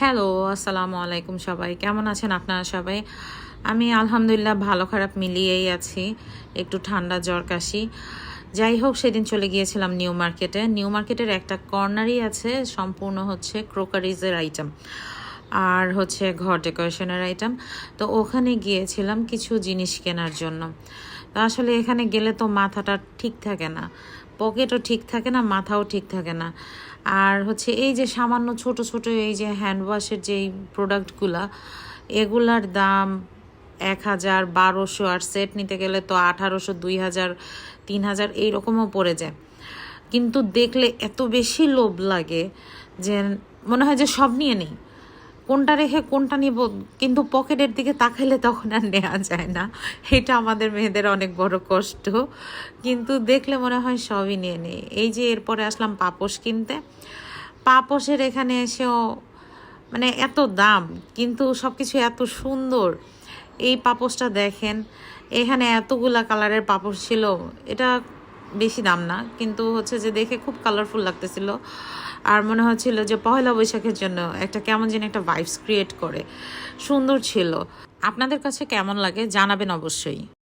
Hello, আসসালামু আলাইকুম সবাই। কেমন আছেন আপনারা সবাই? আমি আলহামদুলিল্লাহ ভালো খারাপ মিলিয়েই আছি। একটু ঠান্ডা জ্বর কাশি। যাই হোক, সেদিন চলে গিয়েছিলাম নিউ মার্কেটে। নিউ মার্কেটের একটা কর্নারই আছে, সম্পূর্ণ হচ্ছে ক্রোকারিজের আইটেম আর হচ্ছে ঘর ডেকোরেশনের আইটেম। তো ওখানে গিয়েছিলাম কিছু জিনিস কেনার জন্য। তো আসলে এখানে গেলে তো মাথাটা ঠিক থাকে না। পকেটও ঠিক থাকে না, মাথাও ঠিক থাকে না। আর হচ্ছে এই যে সামান্য ছোট ছোট এই যে হ্যান্ড ওয়াশের যেই প্রোডাক্টগুলা এগুলার দাম এক হাজার বারোশো আর সেট নিতে গেলে তো আঠারোশো, দুই হাজার, তিন হাজার এইরকমও পড়ে যায়। কিন্তু দেখলে এত বেশি লোভ লাগে যে মনে হয় যে সব নিয়ে নেই। কোনটা রেখে কোনটা নিব, কিন্তু পকেটের দিকে তাকাইলে তখন আর নেওয়া যায় না। এটা আমাদের মেয়েদের অনেক বড় কষ্ট। কিন্তু দেখলে মনে হয় সবই নিয়ে নেই। এই যে এরপরে আসলাম পাপোশ কিনতে। পাপোশের এখানে এসেও মানে এত দাম, কিন্তু সব কিছু এত সুন্দর। এই পাপোশটা দেখেন, এখানে এতগুলা কালারের পাপোশ ছিল। এটা বেশি দাম না, কিন্তু হচ্ছে যে দেখে খুব কালারফুল লাগতেছিল। আর মনে হচ্ছিল যে পহেলা বৈশাখের জন্য একটা কেমন যেন একটা ভাইবস ক্রিয়েট করে। সুন্দর ছিল। আপনাদের কাছে কেমন লাগে জানাবেন অবশ্যই।